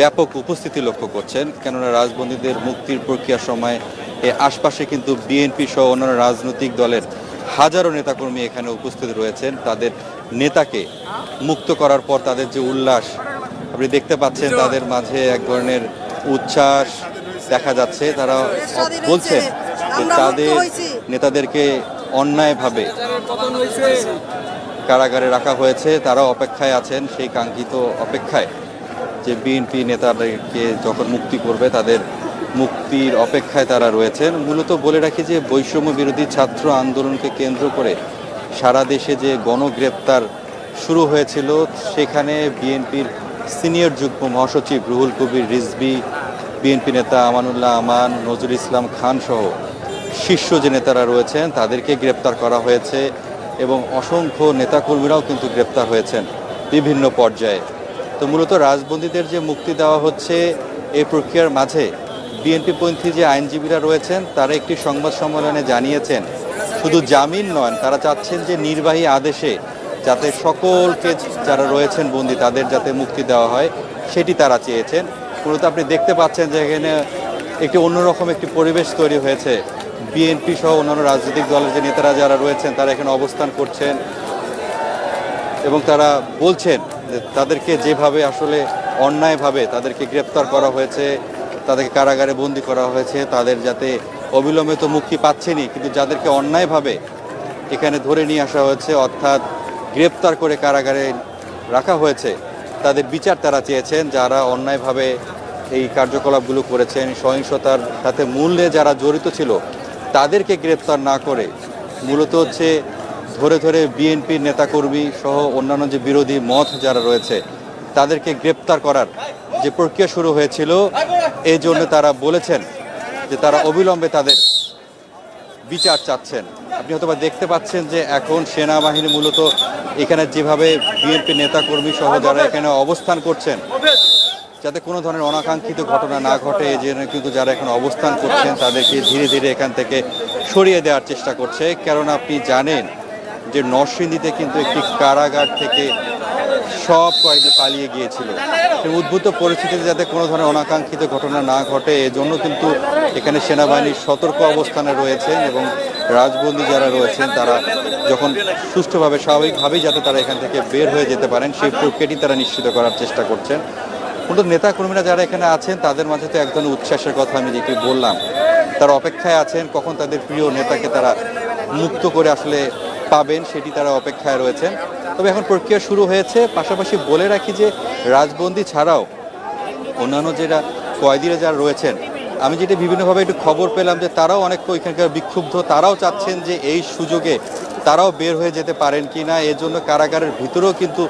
ব্যাপক উপস্থিতি লক্ষ্য করছেন, কেননা রাজবন্দীদের মুক্তির প্রক্রিয়ার সময় এ আশপাশে কিন্তু বিএনপি সহ অন্যান্য রাজনৈতিক দলের হাজারো নেতাকর্মী এখানে উপস্থিত রয়েছেন। তাদের নেতাকে মুক্ত করার পর তাদের যে উল্লাস, আপনি দেখতে পাচ্ছেন তাদের মাঝে এক ধরনের উচ্ছ্বাস দেখা যাচ্ছে। তারা বলছেন যে তাদের নেতাদেরকে অন্যায়ভাবে কারাগারে রাখা হয়েছে তারা অপেক্ষায় আছেন সেই কাঙ্ক্ষিত অপেক্ষায়। যে বিএনপি নেতাদেরকে যখন মুক্তি করবে, তাদের মুক্তির অপেক্ষায় তারা রয়েছেন। মূলত বলে রাখি যে বৈষম্য বিরোধী ছাত্র আন্দোলনকে কেন্দ্র করে সারা দেশে যে গণগ্রেপ্তার শুরু হয়েছিল, সেখানে বিএনপির সিনিয়র যুগ্ম মহাসচিব রুহুল কবির, রিজভি, বিএনপি নেতা আমানুল্লাহ আমান, নজরুল ইসলাম খান সহ শীর্ষ যে নেতারা রয়েছেন, তাদেরকে গ্রেপ্তার করা হয়েছে এবং অসংখ্য নেতাকর্মীরাও কিন্তু গ্রেপ্তার হয়েছেন বিভিন্ন পর্যায়ে। তো মূলত রাজবন্দীদের যে মুক্তি দেওয়া হচ্ছে এই প্রক্রিয়ার মাঝে বিএনপিপন্থী যে আইনজীবীরা রয়েছেন, তারা একটি সংবাদ সম্মেলনে জানিয়েছেন, শুধু জামিন নয়, তারা চাচ্ছেন যে নির্বাহী আদেশে যাতে সকলকে যারা রয়েছেন বন্দী, তাদের যাতে মুক্তি দেওয়া হয়, সেটি তারা চেয়েছেন। মূলত আপনি দেখতে পাচ্ছেন যে এখানে একটি অন্যরকম একটি পরিবেশ তৈরি হয়েছে। বিএনপি সহ অন্যান্য রাজনৈতিক দলের যে নেতারা যারা রয়েছেন, তারা এখানে অবস্থান করছেন এবং তারা বলছেন তাদেরকে যেভাবে আসলে অন্যায়ভাবে তাদেরকে গ্রেপ্তার করা হয়েছে, তাদেরকে কারাগারে বন্দি করা হয়েছে, তাদের যাতে অবিলম্বে তো মুক্তি পাচ্ছেনই, কিন্তু যাদেরকে অন্যায়ভাবে এখানে ধরে নিয়ে আসা হয়েছে, অর্থাৎ গ্রেপ্তার করে কারাগারে রাখা হয়েছে, তাদের বিচার তারা চেয়েছেন, যারা অন্যায়ভাবে এই কার্যকলাপগুলো করেছেন, সহিংসতার সাথে মূল্যে যারা জড়িত ছিল, তাদেরকে গ্রেপ্তার না করে, মূলত হচ্ছে ধরে ধরে বিএনপির নেতাকর্মী সহ অন্যান্য যে বিরোধী মত যারা রয়েছে, তাদেরকে গ্রেপ্তার করার যে প্রক্রিয়া শুরু হয়েছিল, এই জন্য তারা বলেছেন যে তারা অবিলম্বে তাদের বিচার চাচ্ছেন। আপনি হয়তোবা দেখতে পাচ্ছেন যে এখন সেনাবাহিনী মূলত এখানে যেভাবে বিএনপি নেতাকর্মী সহ যারা এখানে অবস্থান করছেন, যাতে কোনো ধরনের অনাকাঙ্ক্ষিত ঘটনা না ঘটে, এই জন্য কিন্তু যারা এখন অবস্থান করছেন, তাদেরকে ধীরে ধীরে এখান থেকে সরিয়ে দেওয়ার চেষ্টা করছে। কারণ আপনি জানেন যে নরসিংদীতে কিন্তু একটি কারাগার থেকে সব কয়েদি পালিয়ে গিয়েছিল। সেই উদ্ভূত পরিস্থিতিতে যাতে কোনো ধরনের অনাকাঙ্ক্ষিত ঘটনা না ঘটে, এজন্য কিন্তু এখানে সেনাবাহিনীর সতর্ক অবস্থানে রয়েছেন এবং রাজবন্দী যারা রয়েছেন, তারা যখন সুষ্ঠুভাবে, স্বাভাবিকভাবেই যাতে তারা এখান থেকে বের হয়ে যেতে পারেন, সেই প্রক্রিয়াটি তারা নিশ্চিত করার চেষ্টা করছেন। কিন্তু নেতা কর্মীরা যারা এখানে আছেন, তাদের মাঝে তো এক ধরনের উচ্ছ্বাসের কথা আমি যেটি বললাম। তারা অপেক্ষায় আছেন, কখন তাদের প্রিয় নেতাকে তারা মুক্ত করে আসলে পাবেন, সেটি তারা অপেক্ষায় রয়েছেন। তবে এখন প্রক্রিয়া শুরু হয়েছে। পাশাপাশি বলে রাখি যে, রাজবন্দি ছাড়াও অন্যান্য যেটা কয়েদিরা যারা রয়েছেন, আমি যেটা বিভিন্নভাবে একটু খবর পেলাম যে, তারাও অনেক এখানকার বিক্ষুব্ধ, তারাও চাচ্ছেন যে, এই সুযোগে তারাও বের হয়ে যেতে পারেন কি না এর জন্য কারাগারের ভিতরেও কিন্তু